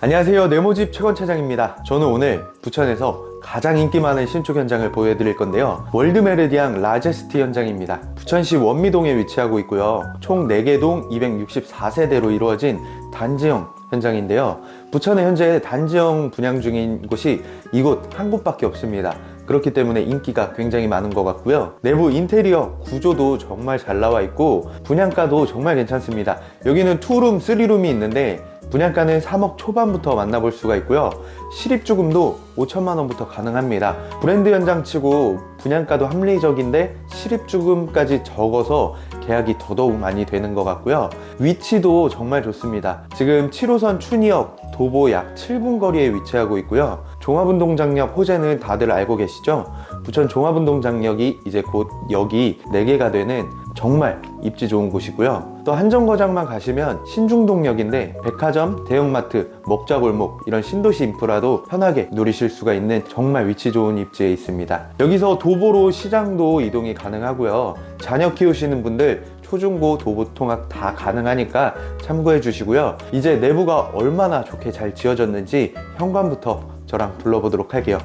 안녕하세요. 네모집 최건 차장입니다. 저는 오늘 부천에서 가장 인기 많은 신축 현장을 보여드릴 건데요. 월드 메르디앙 라제스트 현장입니다. 부천시 원미동에 위치하고 있고요. 총 4개 동 264세대로 이루어진 단지형 현장인데요. 부천에 현재 단지형 분양 중인 곳이 이곳 한 곳밖에 없습니다. 그렇기 때문에 인기가 굉장히 많은 것 같고요. 내부 인테리어 구조도 정말 잘 나와 있고 분양가도 정말 괜찮습니다. 여기는 투룸, 쓰리룸이 있는데 분양가는 3억 초반부터 만나볼 수가 있고요. 실입주금도 5천만 원부터 가능합니다. 브랜드 현장치고 분양가도 합리적인데 실입주금까지 적어서 계약이 더더욱 많이 되는 것 같고요. 위치도 정말 좋습니다. 지금 7호선 춘희역 도보 약 7분 거리에 위치하고 있고요. 종합운동장역 호재는 다들 알고 계시죠? 부천 종합운동장역이 이제 곧 역이 4개가 되는 정말 입지 좋은 곳이고요. 또 한정거장만 가시면 신중동역인데 백화점, 대형마트, 먹자골목 이런 신도시 인프라도 편하게 누리실 수가 있는 정말 위치 좋은 입지에 있습니다. 여기서 도보로 시장도 이동이 가능하고요. 자녀 키우시는 분들 초중고 도보 통학 다 가능하니까 참고해 주시고요. 이제 내부가 얼마나 좋게 잘 지어졌는지 현관부터 저랑 둘러보도록 할게요.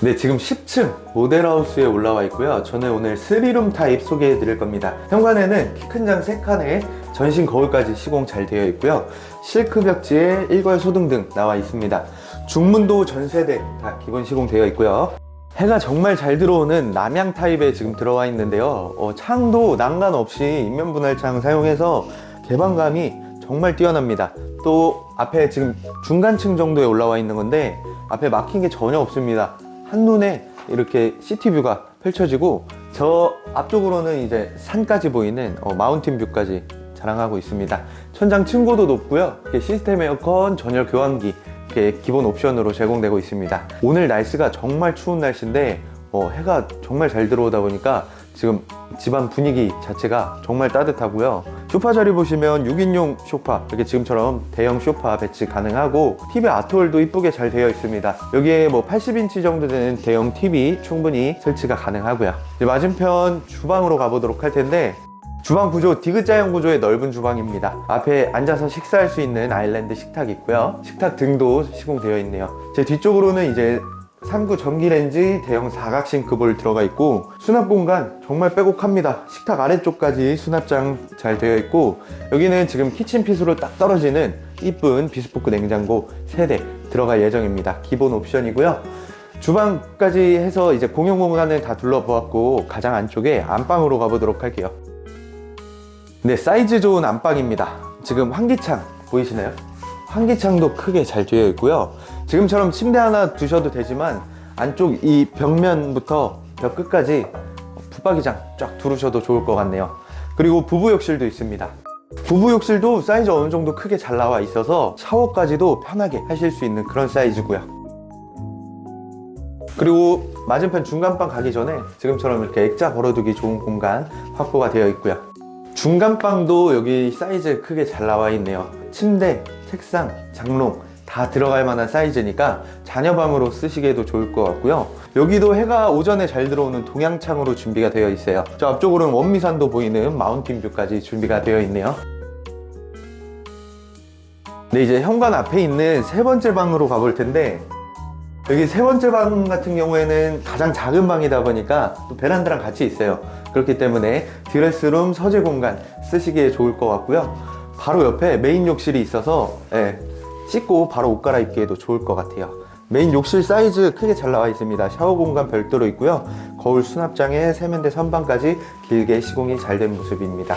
네, 지금 10층 모델하우스에 올라와 있고요. 저는 오늘 3룸 타입 소개해 드릴 겁니다. 현관에는 키 큰 장 3칸에 전신 거울까지 시공 잘 되어 있고요. 실크 벽지에 일괄 소등 등 나와 있습니다. 중문도 전세대 다 기본 시공되어 있고요. 해가 정말 잘 들어오는 남향 타입에 지금 들어와 있는데요. 어, 창도 난간 없이 인면 분할창 사용해서 개방감이 정말 뛰어납니다. 또 앞에 지금 중간층 정도에 올라와 있는 건데 앞에 막힌 게 전혀 없습니다. 한눈에 이렇게 시티뷰가 펼쳐지고 저 앞쪽으로는 이제 산까지 보이는 어, 마운틴 뷰까지 자랑하고 있습니다. 천장 층고도 높고요. 시스템 에어컨, 전열 교환기 기본 옵션으로 제공되고 있습니다. 오늘 날씨가 정말 추운 날씨인데 어, 해가 정말 잘 들어오다 보니까 지금 집안 분위기 자체가 정말 따뜻하고요. 소파 자리 보시면 6인용 소파 이렇게 지금처럼 대형 소파 배치 가능하고 TV 아트홀도 이쁘게 잘 되어 있습니다. 여기에 뭐 80인치 정도 되는 대형 TV 충분히 설치가 가능하고요. 이제 맞은편 주방으로 가보도록 할 텐데 주방 구조 디귿자형 구조의 넓은 주방입니다. 앞에 앉아서 식사할 수 있는 아일랜드 식탁 있고요. 식탁 등도 시공되어 있네요. 제 뒤쪽으로는 이제 3구 전기레인지 대형 사각 싱 크볼 들어가 있고 수납 공간 정말 빼곡합니다. 식탁 아래쪽까지 수납장 잘 되어 있고 여기는 지금 키친핏으로 딱 떨어지는 이쁜 비스포크 냉장고 3대 들어갈 예정입니다. 기본 옵션이고요. 주방까지 해서 이제 공용 공간을 다 둘러보았고 가장 안쪽에 안방으로 가보도록 할게요. 네, 사이즈 좋은 안방입니다. 지금 환기창 보이시나요? 환기창도 크게 잘 되어 있고요. 지금처럼 침대 하나 두셔도 되지만 안쪽 이 벽면부터 벽 끝까지 붙박이장 쫙 두르셔도 좋을 것 같네요. 그리고 부부 욕실도 있습니다. 부부 욕실도 사이즈 어느 정도 크게 잘 나와 있어서 샤워까지도 편하게 하실 수 있는 그런 사이즈고요. 그리고 맞은편 중간방 가기 전에 지금처럼 이렇게 액자 걸어두기 좋은 공간 확보가 되어 있고요. 중간방도 여기 사이즈 크게 잘 나와 있네요. 침대, 책상, 장롱 다 들어갈 만한 사이즈니까 자녀방으로 쓰시기에도 좋을 것 같고요. 여기도 해가 오전에 잘 들어오는 동양창으로 준비가 되어 있어요. 저 앞쪽으로는 원미산도 보이는 마운틴 뷰까지 준비가 되어 있네요. 네, 이제 현관 앞에 있는 세 번째 방으로 가볼 텐데 여기 세 번째 방 같은 경우에는 가장 작은 방이다 보니까 또 베란다랑 같이 있어요. 그렇기 때문에 드레스룸 서재 공간 쓰시기에 좋을 것 같고요. 바로 옆에 메인 욕실이 있어서 예, 씻고 바로 옷 갈아입기에도 좋을 것 같아요. 메인 욕실 사이즈 크게 잘 나와 있습니다. 샤워 공간 별도로 있고요. 거울 수납장에 세면대 선반까지 길게 시공이 잘 된 모습입니다.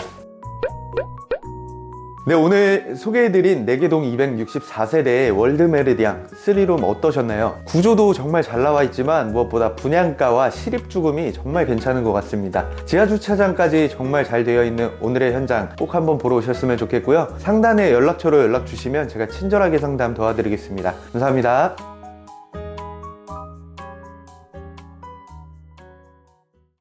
네, 오늘 소개해드린 4개동 264세대의 월드메르디앙 3룸 어떠셨나요? 구조도 정말 잘 나와 있지만 무엇보다 분양가와 실입주금이 정말 괜찮은 것 같습니다. 지하주차장까지 정말 잘 되어 있는 오늘의 현장 꼭 한번 보러 오셨으면 좋겠고요. 상단에 연락처로 연락 주시면 제가 친절하게 상담 도와드리겠습니다. 감사합니다.